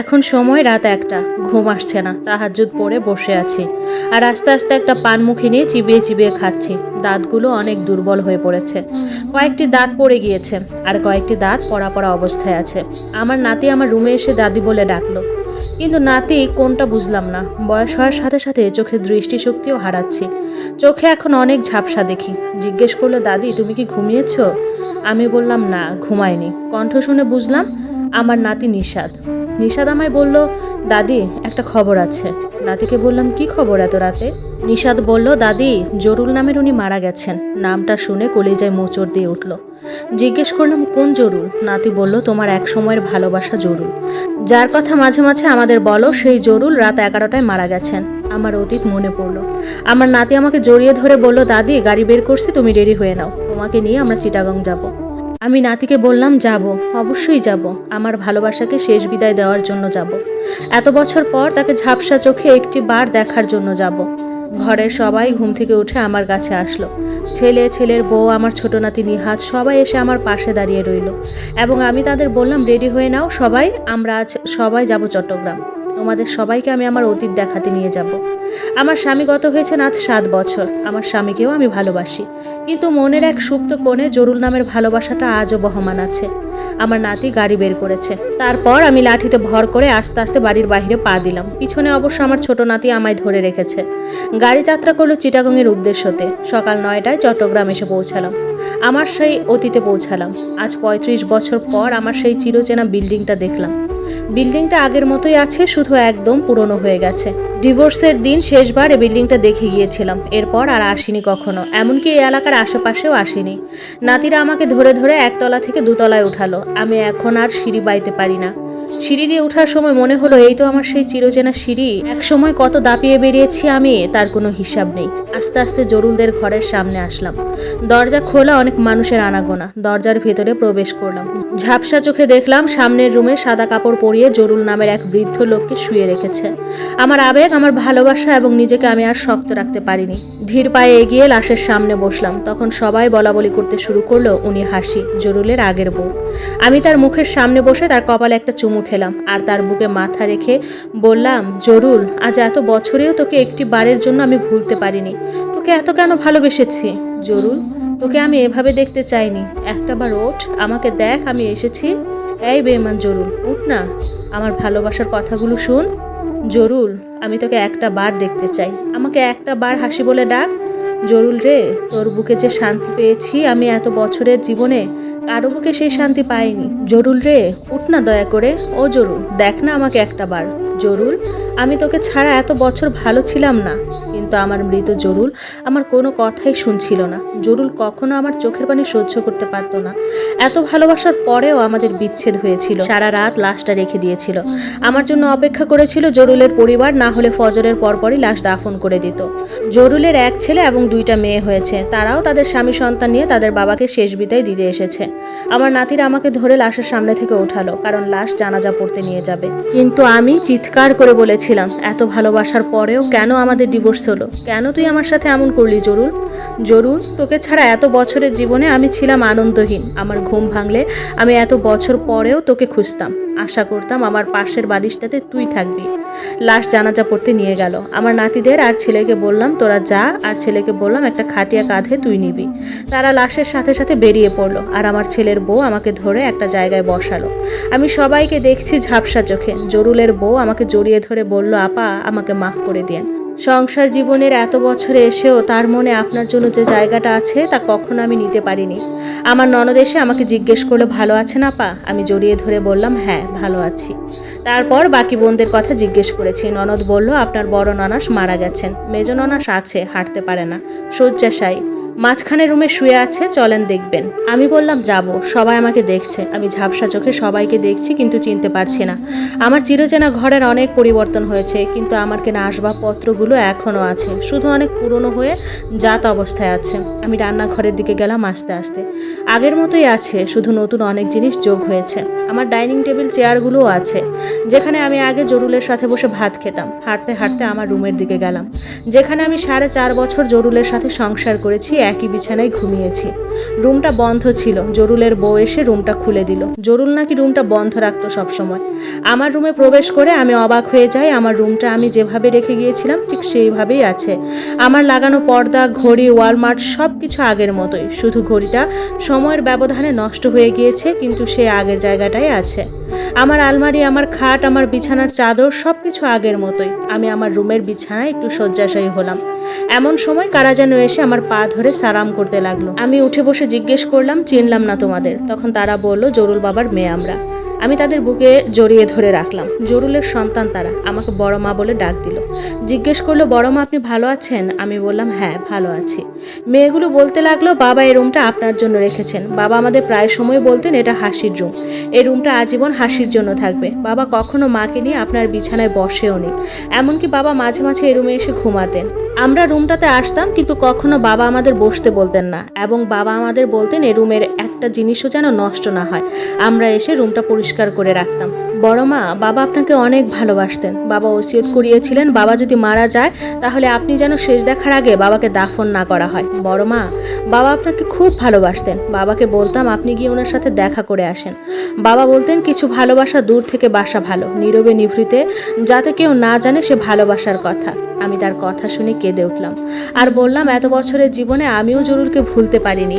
এখন সময় রাত একটা, ঘুম আসছে না তাহাজুদ পরে বসে আছি। আর আস্তে আস্তে একটা পানমুখী নিয়ে চিবিয়ে চিবিয়ে খাচ্ছি। দাঁতগুলো অনেক দুর্বল হয়ে পড়েছে। কয়েকটি দাঁত পড়ে গিয়েছে, আর কয়েকটি দাঁত পড়া পড়া অবস্থায় আছে। আমার নাতি আমার রুমে এসে দাদি বলে ডাকলো। কিন্তু নাতি কোনটা বুঝলাম না। বয়স হওয়ার সাথে সাথে চোখের দৃষ্টিশক্তিও হারাচ্ছি। চোখে এখন অনেক ঝাপসা দেখি। জিজ্ঞেস করল, দাদি, তুমি কি ঘুমিয়েছো? আমি বললাম, না, ঘুমাইনি। কণ্ঠ শুনে বুঝলাম, আমার নাতি নিষাদ। নিষাদ আমায় বলল, দাদি, একটা খবর আছে। নাতিকে বললাম, কি খবর এত রাতে? নিষাদ বলল, দাদি, জরুল নামের উনি মারা গেছেন। নামটা শুনে কলিজায় মোচড় দিয়ে উঠল। জিজ্ঞেস করলাম, কোন জরুল? নাতি বলল, তোমার এক সময়ের ভালোবাসা জরুল। যার কথা মাঝে মাঝে আমাদের বলো, সেই জরুল রাত এগারোটায় মারা গেছেন। আমার অতীত মনে পড়ল। আমার নাতি আমাকে জড়িয়ে ধরে বলল, দাদি, গাড়ি বের করছি, তুমি রেডি হয়ে নাও। তোমাকে নিয়ে আমরা চিটাগং যাব। আমি নাতিকে বললাম, যাব, অবশ্যই যাব। আমার ভালোবাসাকে শেষ বিদায় দেওয়ার জন্য যাব। এত বছর পর তাকে ঝাপসা চোখে একটি বার দেখার জন্য যাব। ঘরের সবাই ঘুম থেকে উঠে আমার কাছে আসলো। ছেলে, ছেলের বউ, আমার ছোট নাতি নিহাত, সবাই এসে আমার পাশে দাঁড়িয়ে রইল। এবং আমি তাদের বললাম, রেডি হয়ে নাও সবাই, আমরা আজ সবাই যাব চট্টগ্রাম। তোমাদের সবাইকে আমি আমার অতীত দেখাতে নিয়ে যাব। আমার স্বামী গত হয়েছেন আজ সাত বছর। আমার স্বামীকেও আমি ভালোবাসি। কিন্তু মনের এক সুপ্ত কোণে জরুল নামের ভালোবাসাটা আজও বহমান আছে। আমার নাতি গাড়ি বের করেছে। তারপর আমি লাঠিতে ভর করে আস্তে আস্তে বাড়ির বাইরে পা দিলাম। পিছনে অবশ্য আমার ছোট নাতি আমায় ধরে রেখেছে। গাড়ি যাত্রা করল চিটাগংয়ের উদ্দেশ্যতে। সকাল নয়টায় চট্টগ্রাম এসে পৌঁছালাম। আমার সেই অতীতে পৌঁছালাম। আজ পঁয়ত্রিশ বছর পর আমার সেই চিরচেনা বিল্ডিংটা দেখলাম। বিল্ডিংটা আগের মতোই আছে, শুধু একদম পুরনো হয়ে গেছে। ডিভোর্সের দিন শেষবার এই বিল্ডিংটা দেখে গিয়েছিলাম। এরপর আর আসিনি কখনো। এমনকি এই এলাকার আশেপাশেও আসিনি। নাতিরা আমাকে ধরে ধরে একতলা থেকে দুতলায় উঠালো। আমি এখন আর সিঁড়ি বাইতে পারি না। সিঁড়ি দিয়ে ওঠার সময় মনে হলো, এই তো আমার সেই চিরচেনা সিঁড়ি। এক সময় কত দাপিয়ে বেরিয়েছি আমি, তার কোনো হিসাব নেই। আস্তে আস্তে জরুলদের ঘরের সামনে আসলাম। দরজা খোলা, অনেক মানুষের আনাগোনা। দরজার ভেতরে প্রবেশ করলাম। ঝাপসা চোখে দেখলাম, সামনের রুমে সাদা কাপড় পরিয়ে জরুল নামের এক বৃদ্ধ লোককে শুয়ে রেখেছে। আমার আবেগ, আমার ভালোবাসা এবং নিজেকে আমি আর শক্ত রাখতে পারিনি। ধীর পায়ে এগিয়ে লাশের সামনে বসলাম। তখন সবাই বলা বলি করতে শুরু করল, উনি হাসি, জরুলের আগের বউ। আমি তার মুখের সামনে বসে তার কপালে একটা চুমু খেলাম আর তার বুকে মাথা রেখে বললাম, জরুল, আজ এত বছরেও তোকে একটি বারের জন্য আমি ভুলতে পারিনি। তোকে এত কেন ভালোবেসেছি? জরুল, তোকে আমি এভাবে দেখতে চাইনি। একটা বার ওঠ, আমাকে দেখ, আমি এসেছি। এই বেমান জরুল, উঠ না। আমার ভালোবাসার কথাগুলো শুন। জরুল, আমি তোকে একটা বার দেখতে চাই। আমাকে একটা বার হাসি বলে ডাক। জরুল রে, তোর বুকে যে শান্তি পেয়েছি আমি এত বছরের জীবনে কারও বুকে সেই শান্তি পায়নি। জরুল রে, উঠ না দয়া করে। ও জরুল, দেখ না আমাকে একটা বার। জরুল, আমি তোকে ছাড়া এত বছর ভালো ছিলাম না। কিন্তু আমার মৃত জরুল আমার কোনো কথাই শুনছিল না। জরুল কখনো আমার চোখের পানি সহ্য করতে পারতো না। এত ভালোবাসার পরেও আমাদের বিচ্ছেদ হয়েছিল। সারা রাত লাশটা রেখে দিয়েছিল। আমার জন্য অপেক্ষা করেছিল জরুলের পরিবার, না হলে ফজরের পরপরই লাশ দাফন করে দিত। জরুলের এক ছেলে এবং দুইটা মেয়ে হয়েছে। তারাও তাদের স্বামী সন্তান নিয়ে তাদের বাবাকে শেষ বিদায় দিতে এসেছে। আমার নাতিরা আমাকে ধরে লাশের সামনে থেকে ওঠালো, কারণ লাশ জানাজা পড়তে নিয়ে যাবে। কিন্তু আমি চিৎকার করে বলেছিলাম, এত ভালোবাসার পরেও কেন আমাদের ডিভোর্স হলো? কেন তুই আমার সাথে এমন করলি জরুল? জরুল তোকে ছাড়া এত বছরের জীবনে আমি ছিলাম আনন্দহীন। আমার ঘুম ভাঙলে আমি এত বছর পরেও তোকে খুঁজতাম। আশা করতাম আমার পাশের বালিশটাতে তুই থাকবি। লাশ জানাজা পড়তে নিয়ে গেল। আমার নাতিদের আর ছেলেকে বললাম, তোরা যা। আর ছেলেকে বললাম, একটা খাটিয়া কাঁধে তুই নিবি। তারা লাশের সাথে সাথে বেরিয়ে পড়ল। আর আমার ছেলের বউ আমাকে ধরে একটা জায়গায় বসালো। আমি সবাইকে দেখছি ঝাপসা চোখে। জরুলের বউ আমাকে জড়িয়ে ধরে বলল, আপা, আমাকে মাফ করে দিয়েন। সংসার জীবনের এত বছরে এসেও তার মনে আপনার জন্য যে জায়গাটা আছে তা কখনো আমি নিতে পারিনি। আমার ননদ এসে আমাকে জিজ্ঞেস করলে, ভালো আছে না পা আমি জড়িয়ে ধরে বললাম হ্যাঁ ভালো আছি। তারপর বাকি বোনদের কথা জিজ্ঞেস করেছি। ননদ বলল, আপনার বড় ননাস মারা গেছেন। মেজ ননাস আছে, হাঁটতে পারে না। শয্যাশায়ী। মাঝখানে রুমে শুয়ে আছে, চলেন দেখবেন। আমি বললাম, যাব, সবাই আমাকে দেখছে। আমি ঝাপসা চোখে সবাইকে দেখছি, কিন্তু চিনতে পারছি না। আমার চিরচেনা ঘরের অনেক পরিবর্তন হয়েছে, কিন্তু আমার কেনা আসবাবপত্রগুলো এখনও আছে। শুধু অনেক পুরনো হয়ে জাত অবস্থায় আছে। আমি রান্নাঘরের দিকে গেলাম আস্তে আস্তে। আগের মতোই আছে, শুধু নতুন অনেক জিনিস যোগ হয়েছে। আমার ডাইনিং টেবিল চেয়ারগুলোও আছে, যেখানে আমি আগে জরুলের সাথে বসে ভাত খেতাম। হাঁটতে হাঁটতে আমার রুমের দিকে গেলাম। যেখানে আমি সাড়ে চার বছর জরুলের সাথে সংসার করেছি, একই বিছানায় ঘুমিয়েছি। রুমটা বন্ধ ছিল, জরুলের বউ এসে রুমটা খুলে দিল। জরুল নাকি রুমটা বন্ধ রাখতো সবসময়। আমার রুমে প্রবেশ করে আমি অবাক হয়ে যাই, আমার রুমটা আমি যেভাবে রেখে গিয়েছিলাম, ঠিক সেইভাবেই আছে। আমার লাগানো পর্দা, ঘড়ি, ওয়ালমার্ট সব কিছু আগের মতোই। শুধু ঘড়িটা সময়ের ব্যবধানে নষ্ট হয়ে গিয়েছে, কিন্তু সে আগের জায়গাটাই আছে। আমার আলমারি, আমার খাট, আমার বিছানার চাদর সব কিছু আগের মতোই। আমি আমার রুমের বিছানায় একটু শয্যাশায়ী হলাম। এমন সময় কারা যেন এসে আমার পা ধরে সারাম করতে লাগল। আমি উঠে বসে জিজ্ঞেস করলাম, চিনলাম না তোমাদের? তখন তারা বলল, জরুল বাবার মেয়ে আমরা। আমি তাদের বুকে জড়িয়ে ধরে রাখলাম। জরুলের সন্তান তারা। আমাকে বড় মা বলে ডাক দিল। জিজ্ঞেস করল, বড় মা, আপনি ভালো আছেন? আমি বললাম হ্যাঁ ভালো আছি। মেয়েগুলো বলতে লাগল, বাবা এই রুমটা আপনার জন্য রেখেছেন। বাবা আমাদের প্রায় সময় বলতেন এটা হাসির রুম। এই রুমটা আজীবন হাসির জন্য থাকবে। বাবা কখনো মাকে নিয়ে আপনার বিছানায় বসেও নি। এমনকি বাবা মাঝে মাঝে এই রুমে এসে ঘুমাতেন। আমরা রুমটাতে আসতাম, কিন্তু কখনো বাবা আমাদের বসতে বলতেন না। এবং বাবা আমাদের বলতেন এই রুমের একটা জিনিসও যেন নষ্ট না হয়। আমরা এসে রুমটা পরিষ্কার করে রাখতাম। বড় মা, বাবা আপনাকে অনেক ভালোবাসতেন। বাবা ওসিয়ত করিয়েছিলেন, বাবা যদি মারা যায়, তাহলে আপনি যেন শেষ দেখার আগে বাবাকে দাফন না করা হয়। বড় মা, বাবা আপনাকে খুব ভালোবাসতেন। বাবাকে বলতাম আপনি গিয়ে ওনার সাথে দেখা করে আসেন। বাবা বলতেন, কিছু ভালোবাসা দূর থেকে বাসা ভালো। নীরবে নিভৃতে, যাতে কেউ না জানে সে ভালোবাসার কথা। আমি তার কথা শুনে কেঁদে উঠলাম। আর বললাম, এত বছরের জীবনে আমিও জরুরকে ভুলতে পারিনি।